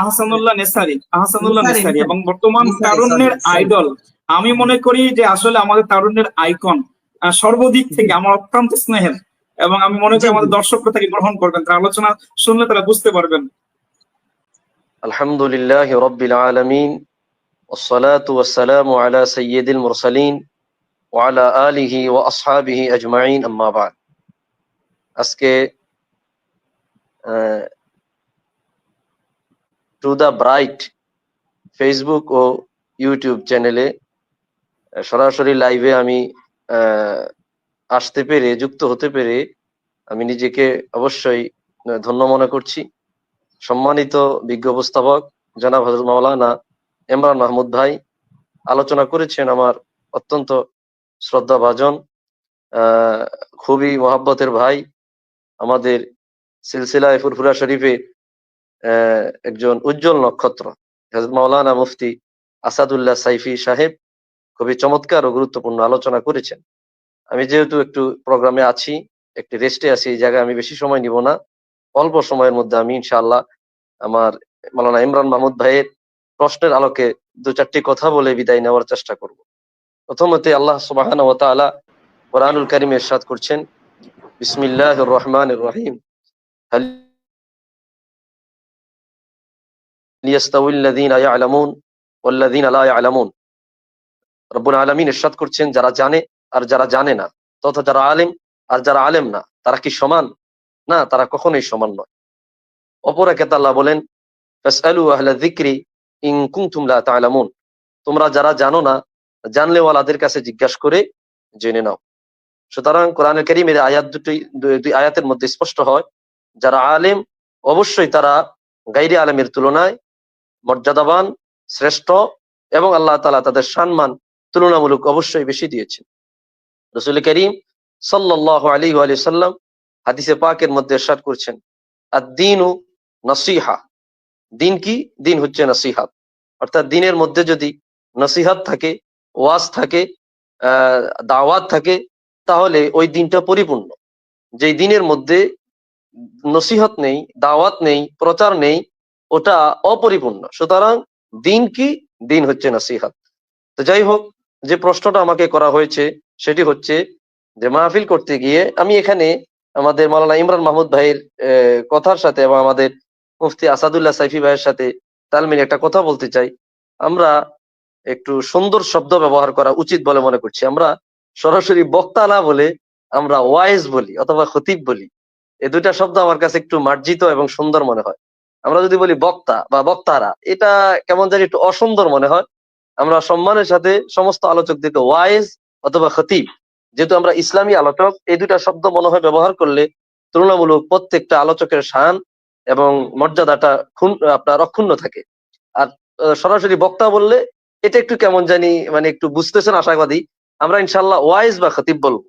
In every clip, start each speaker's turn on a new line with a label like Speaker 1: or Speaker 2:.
Speaker 1: Ahsanullah necessary Ahsanullah
Speaker 2: necessary,
Speaker 1: necessary
Speaker 2: necessary.
Speaker 1: এবং বর্তমান
Speaker 2: necessary,
Speaker 1: তারুণ্যের
Speaker 2: sorry, sorry.
Speaker 1: আইডল আমি মনে করি যে আসলে আমাদের তারুণ্যের আইকন সর্বদিক থেকে আমার অত্যন্ত স্নেহের এবং আমি মনে করি
Speaker 2: জি,
Speaker 1: আমাদের
Speaker 2: জি।
Speaker 1: দর্শকরা তাকে গ্রহণ করবেন তার আলোচনা শুনলে তারা বুঝতে পারবেন
Speaker 3: الحمد لله رب العالمين والصلاة والسلام على سيد المرسلين وعلى آله وأصحابه أجمعين أما بعد আজকে টু দ্য ব্রাইট ফেসবুক ও ইউটিউব চ্যানেলে সরাসরি লাইভে আমি আসতে পেরে, যুক্ত হতে পেরে আমি নিজেকে অবশ্যই ধন্য মনে করছি। সম্মানিত বিজ্ঞ উপস্থাপক জনাব হজরত মাওলানা ইমরান মাহমুদ ভাই আলোচনা করেছেন আমার অত্যন্ত শ্রদ্ধাভাজন খুবই মহাব্বতের ভাই। আমাদের সিলসিলায় ফুরফুরা শরীফের একজন উজ্জ্বল নক্ষত্র। মাওলানা মুফতি আসাদুল্লাহ সাইফি সাহেব খুবই চমৎকার ও গুরুত্বপূর্ণ আলোচনা করেছেন। আমি যেহেতু একটু প্রোগ্রামে আছি, একটি রেস্টে আছি, এই জায়গায় আমি বেশি সময় নিব না। অল্প সময়ের মধ্যে আমি ইনশাআল্লাহ আমার মাওলানা ইমরান মাহমুদ ভাইয়ের প্রশ্নের আলোকে দু চারটি কথা বলে বিদায় নেওয়ার চেষ্টা করব। প্রথমতে আল্লাহ সুবাহান ও তাআলা কোরআনুল কারিমে ইরশাদ করছেন, বিসমিল্লাহির রহমানির রহিম। রব্বুল আলামিন ইরশাদ করছেন, যারা জানে আর যারা জানে না। তথা যারা আলেম আর যারা আলেম না, তারা কি সমান? না, তারা কখনোই সমান নয়। অপর একে আল্লাহ বলেন তোমরা যারা জানো না, জানলেওয়ালাদের কাছে জিজ্ঞাসা করে জেনে নাও। সুতরাং কোরআনের কারীমের আয়াত দুটি দুই আয়াতের মধ্যে স্পষ্ট হয়, যারা আলেম, অবশ্যই তারা গাইরে আলেমের তুলনায় মর্যাদাবান, শ্রেষ্ঠ এবং আল্লাহ তালা তাদের সম্মান তুলনামূলক অবশ্যই বেশি দিয়েছেন। রসুল করিম সাল্লাল্লাহু আলাইহি ওয়া সাল্লাম হাদিসে পাকের মধ্যে ইরশাদ করছেন, আদ-দীনু নসিহা। দিন কি? দিন হচ্ছে নসিহাত। অর্থাৎ দিনের মধ্যে যদি নসিহাত থাকে, ওয়াজ থাকে দাওয়াত থাকে, তাহলে ওই দিনটা পরিপূর্ণ। যেই দিনের মধ্যে নসিহত নেই, দাওয়াত নেই, প্রচার নেই ওটা অপরিপূর্ণ। সুতরাং দিন কি? দিন হচ্ছে নসিহাত। তো যাই হোক, যে প্রশ্নটা আমাকে করা হয়েছে, সেটি হচ্ছে যে মাহফিল করতে গিয়ে আমি এখানে আমাদের মাওলানা ইমরান মাহমুদ ভাইয়ের কথার সাথে এবং আমাদের মুফতি আসাদুল্লাহ সাইফি ভাইয়ের সাথে তাল মিলে একটা কথা বলতে চাই। আমরা একটু সুন্দর শব্দ ব্যবহার করা উচিত বলে মনে করছি। আমরা সরাসরি বক্তা না বলে আমরা ওয়াইজ বলি অথবা খতিব বলি। এই দুইটা শব্দ আমার কাছে একটু মার্জিত এবং সুন্দর মনে হয়। আমরা যদি বলি বক্তা বা বক্তারা, এটা কেমন জানি একটু অসুন্দর মনে হয়। আমরা সম্মানের সাথে সমস্ত আলোচকদেরকে ওয়াইজ অথবা খতিব, যেহেতু আমরা ইসলামী আলোচক, এই দুটা শব্দ মনে হয় ব্যবহার করলে তুলনামূলক প্রত্যেকটা আলোচকের শান এবং মর্যাদাটা খুন, আপনার অক্ষুণ্ণ থাকে। আর সরাসরি বক্তা বললে এটা একটু কেমন জানি মানে একটু বুঝতেছেন আশাবাদী, আমরা ইনশাল্লাহ ওয়াইজ বা খতিব বলব।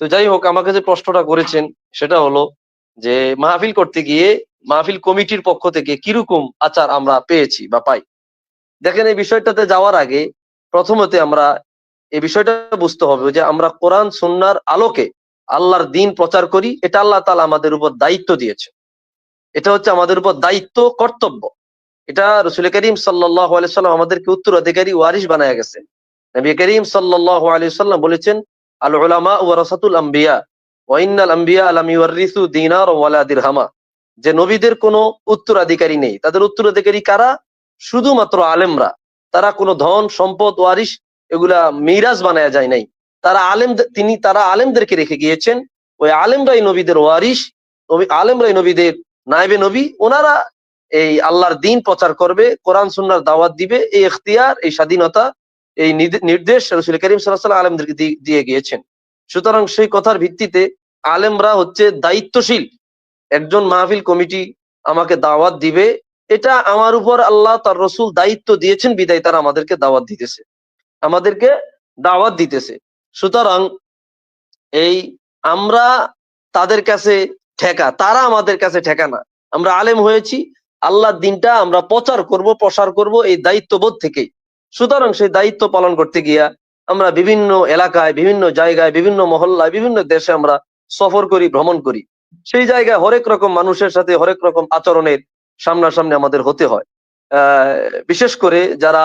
Speaker 3: তো যাই হোক, আমাকে যে প্রশ্নটা করেছেন সেটা হলো যে মাহফিল করতে গিয়ে মাহফিল কমিটির পক্ষ থেকে কীরকম আচার আমরা পেয়েছি বা পাই? দেখেন, এই বিষয়টাতে যাওয়ার আগে প্রথমতে আমরা এই বিষয়টা বুঝতে হবে যে আমরা কোরআন, সুন্নার আলোকে আল্লাহর দিন প্রচার করি। এটা আল্লাহ তালা আমাদের উপর দায়িত্ব দিয়েছে। এটা হচ্ছে আমাদের উপর দায়িত্ব, কর্তব্য। এটা রসুল করিম সাল্লাহ সাল্লাম আমাদেরকে উত্তরাধিকারী ওয়ারিশ বানায় গেছে নবী করিম সাল্লাহ সাল্লাম বলেছেন আল উলামা ওয়ারাসাতুল আম্বিয়া ওয়াইনাল আম্বিয়া আলাম ইউরিসু দিনার ওয়ালা দিরহামা। যে নবীদের কোনো উত্তরাধিকারী নেই। তাদের উত্তরাধিকারী কারা? শুধুমাত্র আলেমরা। তারা কোনো ধন, সম্পদ, ওয়ারিশ এগুলা মিরাজ বানায় যায় নাই। তারা আলেম তিনি, তারা আলেমদেরকে রেখে গিয়েছেন। ওই আলেমরাই নবীদের ওয়ারিশ। নবী- আলেমরাই নবীদের নাইবে নবী। ওনারা এই আল্লাহর দিন প্রচার করবে, কোরআন সুন্নার দাওয়াত দিবে। এই এখতিয়ার এই স্বাধীনতা, এই নির্দে- নির্দেশ রসুল করিম সাল্লাহ আলেমদেরকে দিয়ে গিয়েছেন। সুতরাং সেই কথার ভিত্তিতে আলেমরা হচ্ছে দায়িত্বশীল। একজন মাহফিল কমিটি আমাকে দাওয়াত দিবে, এটা আমার উপর আল্লাহ তার রসুল দায়িত্ব দিয়েছেন, বিদায় তারা আমাদেরকে দাওয়াত দিতেছে, আমাদেরকে দাওয়াত দিতেছে। সুতরাং এই আমরা তাদের কাছে ঠেকা, তারা আমাদের কাছে ঠেকা না। আমরা আলেম হয়েছি আল্লাহর দিনটা আমরা প্রচার করব, প্রসার করব এই দায়িত্ববোধ থেকেই। সুতরাং সেই দায়িত্ব পালন করতে গিয়া আমরা বিভিন্ন এলাকায়, বিভিন্ন জায়গায়, বিভিন্ন মহল্লায়, বিভিন্ন দেশে আমরা সফর করি, ভ্রমণ করি। সেই জায়গায় হরেক রকম মানুষের সাথে হরেক রকম আচরণের সামনাসামনি আমাদের হতে হয়। বিশেষ করে যারা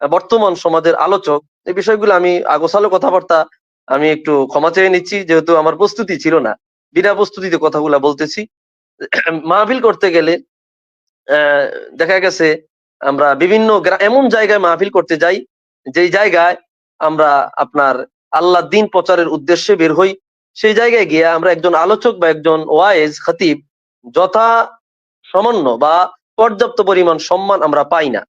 Speaker 3: বর্তমান সমাজের আলোচক, এই বিষয়গুলো আমি আগোছালো কথাবার্তা আমি একটু ক্ষমা চেয়ে নিচ্ছি, যেহেতু আমার প্রস্তুতি ছিল না। বিনা প্রস্তুতিতে কথাগুলা বলতেছি। মাহফিল করতে গেলে দেখা গেছে আমরা বিভিন্ন এমন জায়গায় মাহফিল করতে যাই, যেই জায়গায় আমরা আপনার আল্লাহ দিন প্রচারের উদ্দেশ্যে বের হই। সেই জায়গায় গিয়ে আমরা একজন আলোচক বা একজন ওয়াইজ খতিব যথা সামান্য বা পর্যাপ্ত পরিমাণ সম্মান আমরা পাই না।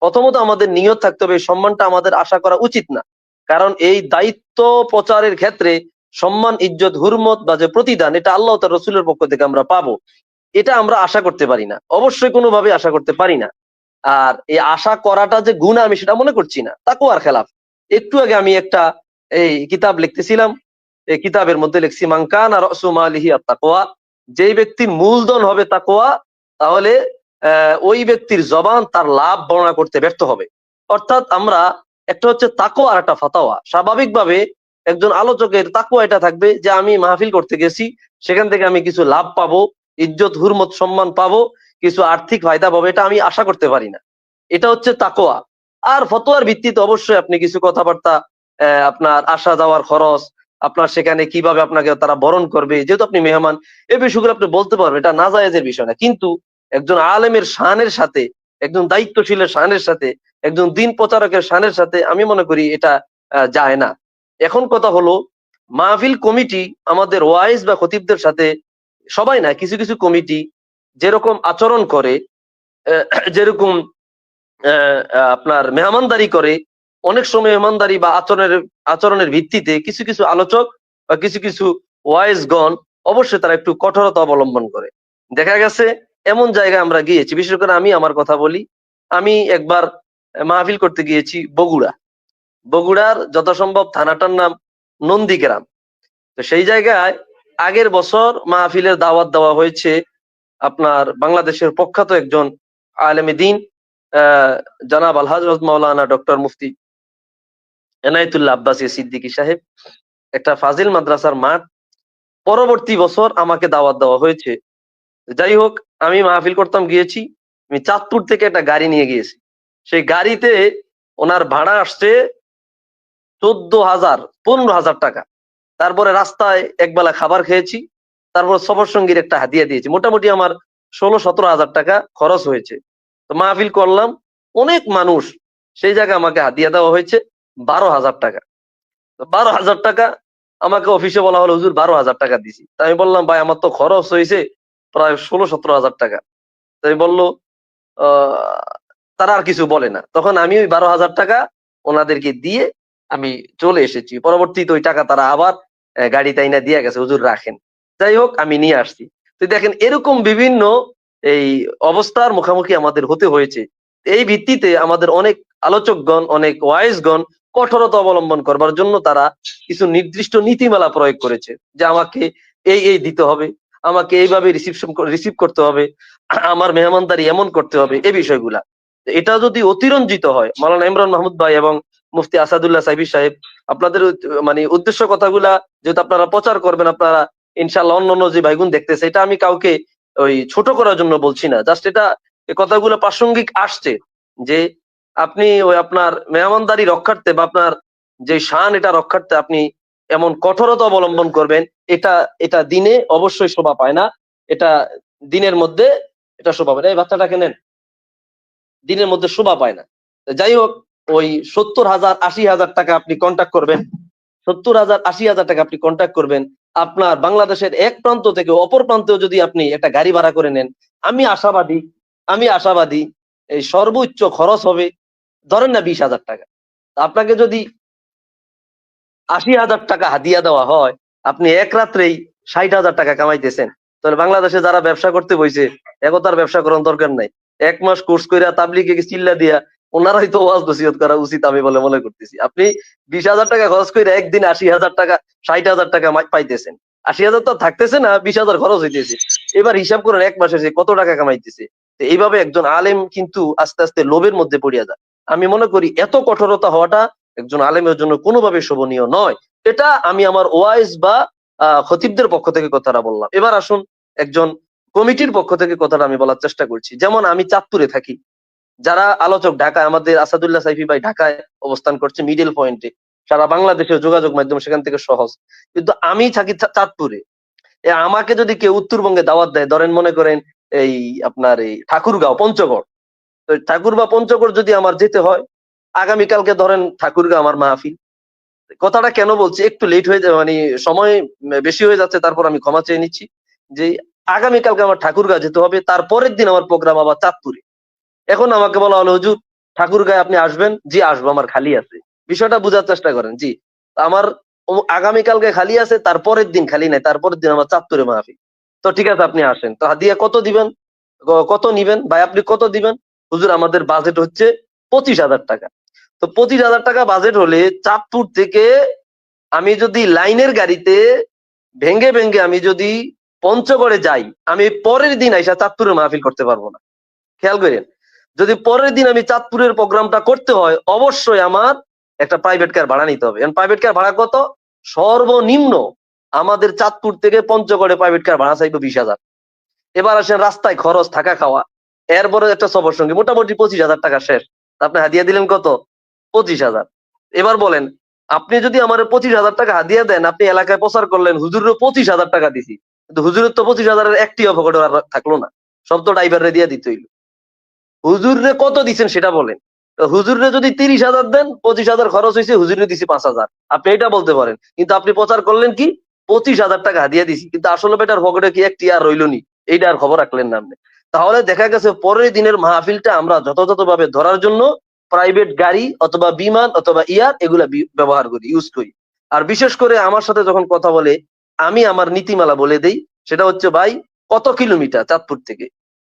Speaker 3: প্রথমত আমাদের নিয়ত থাকতে হবে সম্মানটা আমাদের আশা করা উচিত না। কারণ এই দায়িত্ব প্রচারের ক্ষেত্রে সম্মান, ইজ্জত, হুরমত বা যে প্রতিদান, এটা আল্লাহ তার রসুলের পক্ষ থেকে আমরা পাবো। এটা আমরা আশা করতে পারি না। অবশ্যই কোনোভাবে আশা করতে পারি না। আর এই আশা করাটা যে গুণ আমি সেটা মনে করছি না। তাকুয়ার খেলাফ। একটু আগে আমি একটা এই কিতাব লিখতেছিলাম। এই কিতাবের মধ্যে লিখছি মাঙ্কান আর রসুমালিহি আর তাকোয়া যেই ব্যক্তির মূলধন হবে তাকোয়া তাহলে ওই ব্যক্তির জবান তার লাভ বর্ণনা করতে ব্যর্থ হবে। অর্থাৎ আমরা, একটা হচ্ছে তাকোয়া আর একটা ফাতাওয়া। স্বাভাবিকভাবে একজন আলোচকের তাকুয়া এটা থাকবে যে, আমি মাহফিল করতে গেছি, সেখান থেকে আমি কিছু লাভ পাবো, ইজ্জত, হুরমত, সম্মান পাবো, কিছু আর্থিক ফায়দা পাবো, এটা আমি আশা করতে পারি না। এটা হচ্ছে তাকোয়া আর ফতোয়ার ভিত্তিতে অবশ্যই আপনি কিছু কথাবার্তা আপনার আসা যাওয়ার খরচ আপনার সেখানে কীভাবে আপনাকে তারা বরণ করবে, যেহেতু আপনি মেহমান এই বিষয়গুলো আপনি বলতে পারবেন, এটা না জায়েজের বিষয় না। কিন্তু একজন আলেমের শানের সাথে, একজন দায়িত্বশীলের শানের সাথে, একজন দিন প্রচারকের শানের সাথে আমি মনে করি এটা যায় না। এখন কথা হলো, মাহফিল কমিটি আমাদের ওয়াইজ বা খতিবদের সাথে, সবাই না, কিছু কিছু কমিটি যেরকম আচরণ করে যেরকম আপনার মেহমানদারি করে অনেক সময় ইমানদারি বা আচরণের আচরণের ভিত্তিতে কিছু কিছু আলোচক বা কিছু কিছু ওয়াইজগণ অবশ্যই তারা একটু কঠোরতা অবলম্বন করে। দেখা গেছে এমন জায়গায় আমরা গিয়েছি বিশেষ করে আমি আমার কথা বলি আমি একবার মাহফিল করতে গিয়েছি বগুড়া। বগুড়ার যথাসম্ভব থানাটার নাম নন্দীগ্রাম। তো সেই জায়গায় আগের বছর মাহফিলের দাওয়াত দেওয়া হয়েছে আপনার বাংলাদেশের প্রখ্যাত একজন আলেমে আহ, জনাব আল হজরত মৌলানা ডক্টর মুফতি এনায়েতুল্লাহ আব্বাসী সিদ্দিকী সাহেব, একটা ফাজিল মাদ্রাসার মাঠ। পরবর্তী বছর আমাকে দাওয়াত দেওয়া হয়েছে। যাই হোক, আমি মাহফিল করতাম, গিয়েছি। আমি চাঁদপুর থেকে একটা গাড়ি নিয়ে গিয়েছি। সেই গাড়িতে ওনার ভাড়া আসছে চোদ্দ হাজার, পনেরো হাজার টাকা। তারপরে রাস্তায় একবেলা খাবার খেয়েছি। তারপর সফর সঙ্গীর একটা হাদিয়া দিয়েছি। মোটামুটি আমার ষোলো সতেরো হাজার টাকা খরচ হয়েছে। তো মাহফিল করলাম। অনেক মানুষ সেই জায়গায় আমাকে হাদিয়া দেওয়া হয়েছে। বারো হাজার টাকা। বারো হাজার টাকা আমাকে অফিসে বলা হলো, হুজুর, বারো হাজার টাকা দিছি। তা আমি বললাম, ভাই, আমার তো খরচ হয়েছে প্রায় ষোলো সতেরো হাজার টাকা। তাই বলল তারা আর কিছু বলে না। তখন আমি ওই বারো হাজার টাকা ওনাদেরকে দিয়ে আমি চলে এসেছি। পরবর্তীতে ওই টাকা তারা আবার গাড়ি তাইনা দিয়ে গেছে, হুজুর, রাখেন। যাই হোক, আমি নিয়ে আসছি। তো দেখেন, এরকম বিভিন্ন এই অবস্থার মুখামুখি আমাদের হতে হয়েছে। এই ভিত্তিতে আমাদের অনেক আলোচকগণ, অনেক ওয়াইজগণ কঠোরতা অবলম্বন করবার জন্য তারা কিছু নির্দিষ্ট নীতিমালা প্রয়োগ করেছে যে আমাকে এই এই দিতে হবে, আমাকে এইভাবে রিসিপশন রিসিভ করতে হবে, আমার মেহমানদারি এমন করতে হবে এই বিষয়গুলা। এটা যদি অতিরঞ্জিত হয়, মাওলানা ইমরান মাহমুদ ভাই এবং মুফতি আসাদুল্লাহ সাহেবী সাহেব, আপনাদের মানে উদ্দেশ্য কথাগুলা যেহেতু আপনারা প্রচার করবেন, আপনারা ইনশাল্লাহ অন্য যে ভাইগুন দেখতেছে, এটা আমি কাউকে ওই ছোট করার জন্য বলছি না। জাস্ট এটা কথাগুলো প্রাসঙ্গিক আসছে যে আপনি ওই আপনার মেহমানদারি রক্ষার্থে বা আপনার যে শান এটা রক্ষার্থে আপনি এমন কঠোরতা অবলম্বন করবেন, এটা এটা দিনে অবশ্যই শোভা পায় না। এটা দিনের মধ্যে এটা শোভা পায় না। এই বাচ্চাটাকে নেন, দিনের মধ্যে শোভা পায় না। যাই হোক, ওই সত্তর হাজার, আশি হাজার টাকা আপনি কন্ট্যাক্ট করবেন। সত্তর হাজার, আশি হাজার টাকা আপনি কন্ট্যাক্ট করবেন। আপনার বাংলাদেশের এক প্রান্ত থেকে অপর প্রান্তেও যদি আপনি একটা গাড়ি ভাড়া করে নেন, আমি আশাবাদী আমি আশাবাদী এই সর্বোচ্চ খরচ হবে ধরেন না বিশ হাজার টাকা। আপনাকে যদি আশি হাজার টাকা হাদিয়া দেওয়া হয়, আপনি এক রাত্রেই ষাট হাজার টাকা কামাইতেছেন। তাহলে বাংলাদেশে যারা ব্যবসা করতে বইছে, একতার ব্যবসা করার দরকার নাই। এক মাস কোর্স কইরা তাবলিগে চিল্লা দিয়া ওনারাই তো ওয়াজ নসিহত করা উচিত আমি বলে মনে করতেছি। আপনি বিশ হাজার টাকা খরচ করে একদিন আশি হাজার টাকা, ষাট হাজার টাকা পাইতেছেন। আশি হাজার তো থাকতেছে না, বিশ হাজার খরচ হইতেছে। এবার হিসাব করেন, এক মাসে কত টাকা কামাইতেছে। এইভাবে একজন আলেম কিন্তু আস্তে আস্তে লোভের মধ্যে পড়িয়া যায়। আমি মনে করি এত কঠোরতা হওয়াটা একজন আলেমের জন্য কোনোভাবে শোভনীয় নয়। এটা আমি আমার ওয়াইজ বা খতিবদের পক্ষ থেকে কথাটা বললাম। এবার আসুন একজন কমিটির পক্ষ থেকে কথাটা আমি বলার চেষ্টা করছি। যেমন আমি চাঁদপুরে থাকি। যারা আলোচক ঢাকায়, আমাদের আসাদুল্লাহ সাইফি ভাই ঢাকায় অবস্থান করছে মিডল পয়েন্টে সারা বাংলাদেশের যোগাযোগ মাধ্যম সেখান থেকে সহজ। কিন্তু আমি থাকি চাঁদপুরে। আমাকে যদি কেউ উত্তরবঙ্গে দাওয়াত দেয়, ধরেন মনে করেন এই আপনার এই ঠাকুরগাঁও, পঞ্চগড়। ঠাকুর বা পঞ্চগড় যদি আমার যেতে হয়, আগামীকালকে ধরেন ঠাকুরগাঁও আমার মাহফিল। কথাটা কেন বলছি? একটু লেট হয়ে যায় মানে সময় বেশি হয়ে যাচ্ছে, তারপর আমি ক্ষমা চেয়ে নিচ্ছি যে আগামীকালকে আমার ঠাকুরগাঁও যেতে হবে, তারপরের দিন আমার প্রোগ্রাম আবার চাঁদপুরে। এখন আমাকে বলা হলো, হুজুর, ঠাকুরগাঁয় আপনি আসবেন? জি, আসব, আমার খালি আছে। বিষয়টা বোঝার চেষ্টা করেন, জি, আমার আগামীকালকে খালি আছে, তারপরের দিন খালি নাই, তারপরের দিন আমার চাঁদপুরে মাহফিল। তো ঠিক আছে, আপনি আসেন। তো হাদিয়া কত দিবেন? কত নিবেন? ভাই, আপনি কত দিবেন? হুজুর, আমাদের বাজেট হচ্ছে পঁচিশ হাজার টাকা। তো পঁচিশ হাজার টাকা বাজেট হলে চাঁদপুর থেকে আমি যদি লাইনের গাড়িতে ভেঙ্গে ভেঙ্গে আমি যদি পঞ্চগড়ে যাই, আমি পরের দিন আইসা চাঁদপুরে মাহফিল করতে পারব না। খেয়াল করেন, যদি পরের দিন আমি চাঁদপুরের প্রোগ্রামটা করতে হয়, অবশ্যই আমার একটা প্রাইভেট কার ভাড়া নিতে হবে। প্রাইভেট কার ভাড়া কত? সর্বনিম্ন আমাদের চাঁদপুর থেকে পঞ্চগড়ে প্রাইভেট কার ভাড়া চাইব বিশ হাজার। এবার আসেন রাস্তায় খরচ, থাকা খাওয়া। এরপরে একটা সফর সঙ্গে, মোটামুটি পঁচিশ হাজার টাকা শেষ। আপনি হাদিয়া দিলেন কত? পঁচিশ হাজার। এবার বলেন, আপনি যদি আমার পঁচিশ হাজার টাকা হাদিয়া দেন, আপনি এলাকায় প্রচার করলেন হুজুরের পঁচিশ হাজার টাকা দিছি। কিন্তু হুজুরের তো পঁচিশ হাজারের একটি অপকট থাকল না। সব তো ড্রাইভারে দিয়ে দিতে হইল। হুজুরে কত দিচ্ছেন সেটা বলেন। তো হুজুরে যদি তিরিশ হাজার দেন, পঁচিশ হাজার খরচ হয়েছে হুজুরে দিছি পাঁচ হাজার। আপনি এটা বলতে পারেন। কিন্তু আপনি প্রচার করলেন কি? পঁচিশ হাজার টাকা হাদিয়া দিছি। কিন্তু আসলে বেটার পকেটে কি একটি আর রইল নি? এইটা আর খবর রাখলেন না আপনি। তাহলে দেখা গেছে পরের দিনের মাহফিলটা আমরা যথাযথভাবে ধরার জন্য প্রাইভেট গাড়ি অথবা বিমান অথবা ইয়ার এগুলা ব্যবহার করি ইউজ করি। আর বিশেষ করে আমার সাথে যখন কথা বলে, আমি আমার নীতিমালা বলে দেই, সেটা হচ্ছে, ভাই, কত কিলোমিটার চাঁদপুর থেকে?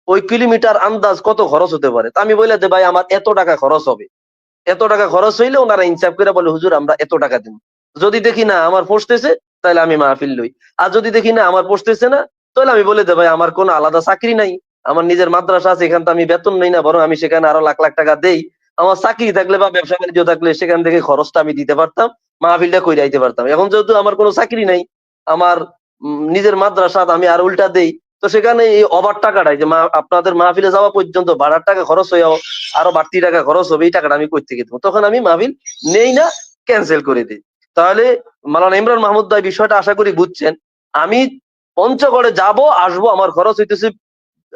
Speaker 3: ওই কিলোমিটার আন্দাজ কত খরচ হতে পারে? তা আমি বলে দে ভাই, আমার এত টাকা খরচ হবে। এত টাকা খরচ হইলে ওনারা ইনসাফ করে বলে, হুজুর, আমরা এত টাকা দিব। যদি দেখি, না, আমার পোষতেছে তাহলে আমি মাহফিল লই। আর যদি দেখি, না, আমার পোষতেছে না, তাহলে আমি বলে দে ভাই, আমার কোনো আলাদা চাকরি নাই। আমার নিজের মাদ্রাসা আছে, এখান থেকে আমি বেতন নেই না, বরং আমি সেখানে আরও লাখ লাখ টাকা দেই। আমার চাকরি থাকলে বা ব্যবসা বাণিজ্য থাকলে সেখান থেকে খরচটা আমি দিতে পারতাম, মাহফিলটা করে আইতে পারতাম। এখন যেহেতু আমার কোনো চাকরি নাই, আমার নিজের মাদ্রাসা আমি আর উল্টা দেই, তো সেখানে এই ওভার টাকাটাই যে আপনাদের মাহফিলে যাওয়া পর্যন্ত ভাড়ার টাকা খরচ হয়েও আরও বাড়তি টাকা খরচ হবে, এই টাকাটা আমি থেকে দেবো তখন আমি মাহফিল নেই না ক্যান্সেল করে দিই। তাহলে মালানা ইমরান মাহমুদ ভাই বিষয়টা আশা করি বুঝছেন। আমি পঞ্চগড়ে যাব, আসব, আমার খরচ হইতেছে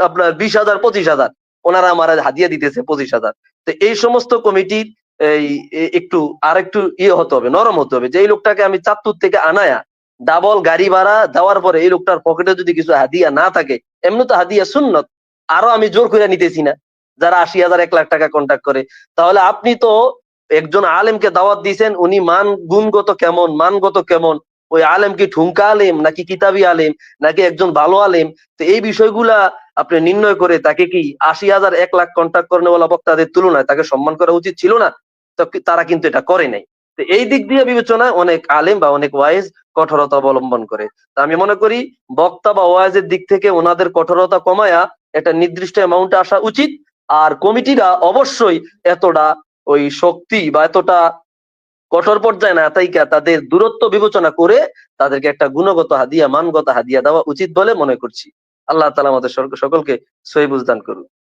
Speaker 3: আপনার বিশ হাজার, পঁচিশ হাজার। ওনারা আমার হাদিয়া দিতেছে পঁচিশ হাজার। তো এই সমস্ত কমিটির এই একটু আর একটু ইয়ে হতে হবে, নরম হতে হবে। যে এই লোকটাকে আমি চাঁদপুর থেকে আনায়া ডাবল গাড়ি ভাড়া দেওয়ার পরে এই লোকটার পকেটে যদি কিছু হাদিয়া না থাকে, এমনি তো হাদিয়া সুন্নত। আরও আমি জোর করে নিতেছি না, যারা আশি হাজার, এক লাখ টাকা কন্ট্যাক্ট করে। তাহলে আপনি তো একজন আলেমকে দাওয়াত দিয়েছেন উনি মান গুণগত কেমন, মানগত কেমন? ওই আলেম কি ঠুঙ্কা আলেম, নাকি কিতাবি আলেম, নাকি একজন ভালো আলেম? তো এই বিষয়গুলা আপনি নির্ণয় করে তাকে কি আশি হাজার এক লাখ কন্ট্যাক্ট করেন বলা বক্তাদের তুলনায় তাকে সম্মান করা উচিত ছিল না? তারা কিন্তু এটা করে নাই। তো এই দিক দিয়ে বিবেচনায় অনেক আলেম বা অনেক ওয়াইজ কঠোরতা অবলম্বন করে। তা আমি মনে করি বক্তা বা ওয়াইজের দিক থেকে ওনাদের কঠোরতা কমায়া একটা নির্দিষ্ট অ্যামাউন্টে আসা উচিত। আর কমিটিরা অবশ্যই এতটা ওই শক্তি বা এতটা কঠোর পর্যায়ে না তাইকা তাদের দূরত্ব বিবেচনা করে তাদেরকে একটা গুণগত হাদিয়া, মানগত হাদিয়া দেওয়া উচিত বলে মনে করছি। আল্লাহ তালা আমাদের সকলকে সহি বুঝদান করুন